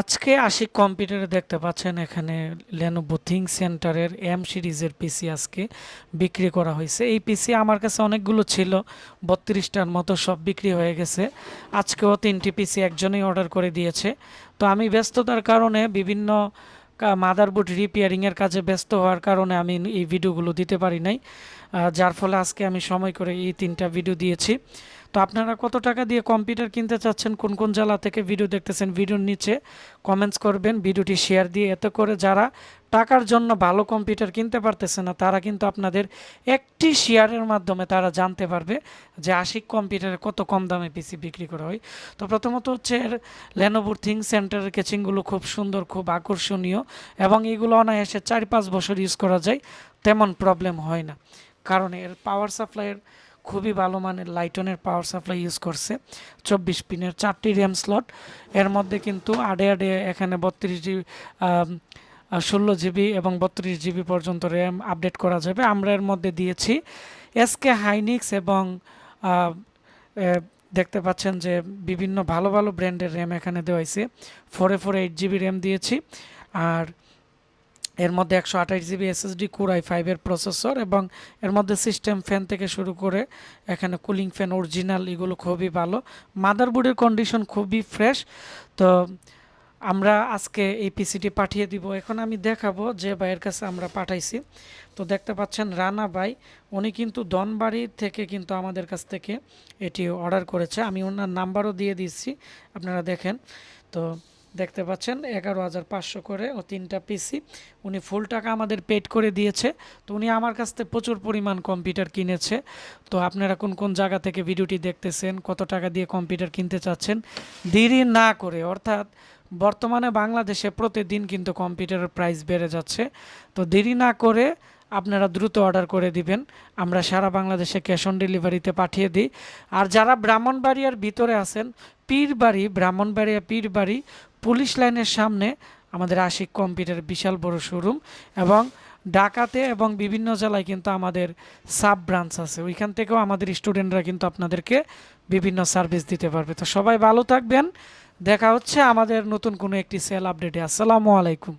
আজকে আশিক কম্পিউটারে দেখতে পাচ্ছেন এখানে লেনোভো থিং সেন্টারের এম সিরিজের পিসি আজকে বিক্রি করা হয়েছে। এই পিসি আমার কাছে অনেকগুলো ছিল, বত্রিশটার মতো সব বিক্রি হয়ে গেছে। আজকেও তিনটি পিসি একজনেই অর্ডার করে দিয়েছে। তো আমি ব্যস্ততার কারণে বিভিন্ন মাদারবোর্ড রিপেয়ারিংয়ের কাজে ব্যস্ত হওয়ার কারণে আমি এই ভিডিওগুলো দিতে পারি নাই। যার ফলে আজকে আমি সময় করে এই তিনটা ভিডিও দিয়েছি। তো আপনারা কত টাকা দিয়ে কম্পিউটার কিনতে চাচ্ছেন? কোন কোন জেলা থেকে ভিডিও দেখতেছেন? ভিডিওর নিচে কমেন্টস করবেন। ভিডিওটি শেয়ার দিয়ে এতে করে যারা টাকার জন্য ভালো কম্পিউটার কিনতে পারতেছে না, তারা কিন্তু আপনাদের একটি শেয়ারের মাধ্যমে তারা জানতে পারবে যে আশিক কম্পিউটারে কত কম দামে পিসি বিক্রি করা হয়। তো প্রথমত হচ্ছে এর লেনোভোর থিং সেন্টারের কেচিংগুলো খুব সুন্দর, খুব আকর্ষণীয় এবং এগুলো অনায়াসে চার পাঁচ বছর ইউজ করা যায়, তেমন প্রবলেম হয় না। কারণ এর পাওয়ার সাপ্লাইয়ের খুবই ভালো মানের লাইটনের পাওয়ার সাপ্লাই ইউজ করছে। চব্বিশ পিনের চারটি র্যাম স্লট এর মধ্যে কিন্তু আডে আডে এখানে বত্রিশ জিবি ষোলো জিবি এবং বত্রিশ জিবি পর্যন্ত র্যাম আপডেট করা যাবে। আমরা এর মধ্যে দিয়েছি এসকে হাইনিক্স এবং দেখতে পাচ্ছেন যে বিভিন্ন ভালো ভালো ব্র্যান্ডের র্যাম এখানে দেওয়া হয়েছে। ফোরে ফোরে এইট জিবি র্যাম দিয়েছি। আর এর মধ্যে একশো আঠাশ জিবি এসএসডি, কুরাই ফাইভের প্রসেসর এবং এর মধ্যে সিস্টেম ফ্যান থেকে শুরু করে এখানে কুলিং ফ্যান, অরিজিনাল এগুলো খুবই ভালো। মাদারবোর্ডের কন্ডিশন খুবই ফ্রেশ। তো আমরা আজকে এই পিসিটি পাঠিয়ে দিব। এখন আমি দেখাবো যে ভাইয়ের কাছে আমরা পাঠাইছি। তো দেখতে পাচ্ছেন রানা ভাই, উনি কিন্তু দনবাড়ি থেকে কিন্তু আমাদের কাছ থেকে এটি অর্ডার করেছে। আমি ওনার নাম্বারও দিয়ে দিচ্ছি আপনারা দেখেন। তো দেখতে পাচ্ছেন, এগারো হাজার পাঁচশো করে ও তিনটা পিসি। উনি ফুল টাকা আমাদের পেড করে দিয়েছে। তো উনি আমার কাছ থেকে প্রচুর পরিমাণ কম্পিউটার কিনেছে। তো আপনারা কোন কোন জায়গা থেকে ভিডিওটি দেখতেছেন, কত টাকা দিয়ে কম্পিউটার কিনতে চাচ্ছেন, দেরি না করে। অর্থাৎ বর্তমানে বাংলাদেশে প্রতিদিন কিন্তু কম্পিউটারের প্রাইস বেড়ে যাচ্ছে। তো দেরি না করে আপনারা দ্রুত অর্ডার করে দিবেন। আমরা সারা বাংলাদেশে ক্যাশ অন ডেলিভারিতে পাঠিয়ে দিই। আর যারা ব্রাহ্মণবাড়িয়ার ভিতরে আছেন পীরবাড়ি, ব্রাহ্মণবাড়িয়া পীরবাড়ি পুলিশ লাইনের সামনে আমাদের আশিক কম্পিউটার বিশাল বড় শোরুম এবং ঢাকাতে এবং বিভিন্ন জেলায় কিন্তু আমাদের সাব ব্রাঞ্চ আছে। ওইখান থেকেও আমাদের স্টুডেন্টরা কিন্তু আপনাদেরকে বিভিন্ন সার্ভিস দিতে পারবে। তো সবাই ভালো থাকবেন। দেখা হচ্ছে আমাদের নতুন কোনো একটি সেল আপডেটে। আসসালামু আলাইকুম।